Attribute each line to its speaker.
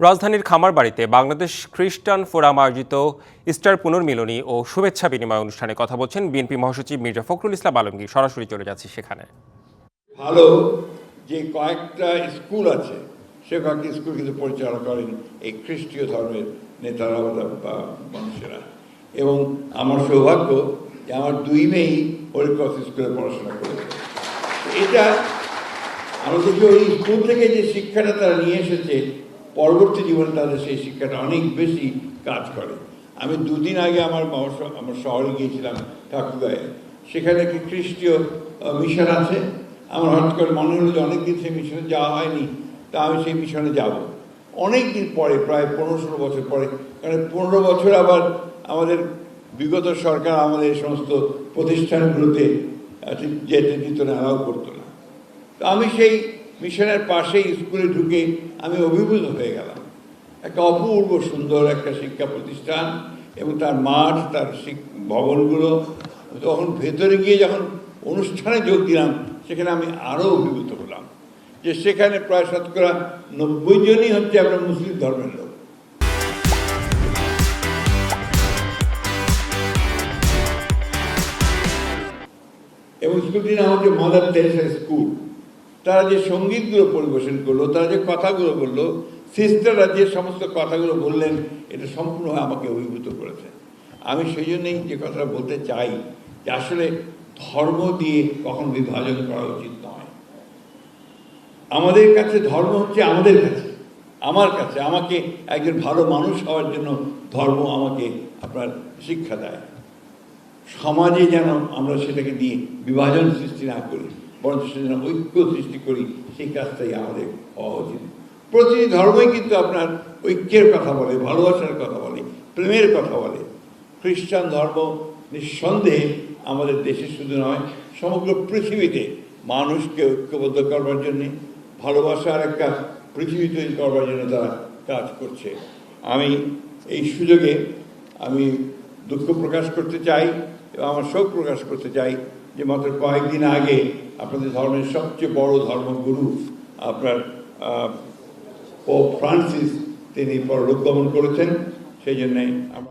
Speaker 1: রাজধানীর খামারবাড়িতে বাংলাদেশ খ্রিস্টান ফোরাম আয়োজিত ইস্টার পুনর্মিলনী ও শুভেচ্ছা বিনিময় অনুষ্ঠানে কথা বলছেন বিএনপি মহাসচিব মির্জা ফখরুল ইসলাম আলমগীর। সরাসরি চলে যাচ্ছি সেখানে।
Speaker 2: ভালো যে কয়েকটা স্কুল আছে, সে কয়েকটি স্কুল কিন্তু পরিচালনা করেন এই খ্রিস্টীয় ধর্মের নেতারা বা মানুষেরা। এবং আমার সৌভাগ্য যে আমার দুই মেয়েই হরিক্রস স্কুলে পড়াশোনা করেছে। এটা, আমরা দেখি ওই স্কুল থেকে যে শিক্ষাটা তারা নিয়ে এসেছে পরবর্তী জীবনে তাদের সেই শিক্ষাটা অনেক বেশি কাজ করে। আমি দুদিন আগে আমার আমার শহরে গিয়েছিলাম ঠাকুরগাঁয়ে। সেখানে একটি খ্রিস্টীয় মিশন আছে। আমার হঠাৎ করে মনে হলো যে অনেকদিন সেই মিশনে যাওয়া হয়নি, তা আমি সেই মিশনে যাব। অনেক দিন পরে, প্রায় পনেরো ষোলো বছর পরে কারণ পনেরো বছর আবার আমাদের বিগত সরকার আমাদের এই সমস্ত প্রতিষ্ঠানগুলোতে যেতে দিত না, অ্যালাউ করতো না। তো আমি সেই মিশনের পাশে স্কুলে ঢুকে আমি অভিভূত হয়ে গেলাম। একটা অপূর্ব সুন্দর একটা শিক্ষা প্রতিষ্ঠান এবং তার মাঠ, তার ভবনগুলো। তখন ভেতরে গিয়ে যখন অনুষ্ঠানে যোগ দিলাম, সেখানে আমি আরও অভিভূত হলাম যে সেখানে প্রায় শতকরা নব্বই জনই হচ্ছে আমরা মুসলিম ধর্মের লোক। এবং স্কুলটির নাম হচ্ছে মাদার তেরেসা স্কুল। তারা যে সঙ্গীতগুলো পরিবেশন করল, তারা যে কথাগুলো বলল, সিস্টাররা যে সমস্ত কথাগুলো বললেন, এটা সম্পূর্ণ আমাকে অভিভূত করেছে। আমি সেই জন্যই যে কথাটা বলতে চাই যে আসলে ধর্ম দিয়ে কখন বিভাজন করা উচিত নয়। আমাদের কাছে ধর্ম হচ্ছে আমাদের কাছে, আমার কাছে, আমাকে একজন ভালো মানুষ হওয়ার জন্য ধর্ম আমাকে আপনার শিক্ষা দেয়। সমাজে যেন আমরা সেটাকে দিয়ে বিভাজন সৃষ্টি না করি। বরঞ্চ যেন ঐক্য সৃষ্টি করি, সেই কাজটাই আমাদের হওয়া উচিত। প্রতিটি ধর্মই কিন্তু আপনার ঐক্যের কথা বলে, ভালোবাসার কথা বলে, প্রেমের কথা বলে। খ্রিস্টান ধর্ম নিঃসন্দেহে আমাদের দেশে শুধু নয়, সমগ্র পৃথিবীতে মানুষকে ঐক্যবদ্ধ করবার জন্যে, ভালোবাসার একটা পৃথিবী তৈরি করবার জন্য তারা কাজ করছে। আমি এই সুযোগে আমি দুঃখ প্রকাশ করতে চাই এবং আমার শোক প্রকাশ করতে চাই। যে মাত্র কয়েকদিন আগে আপনাদের ধর্মের সবচেয়ে বড় ধর্মগুরু আপনার ও ফ্রান্সিস তিনি পরলোক গমন করেছেন, সেই জন্যে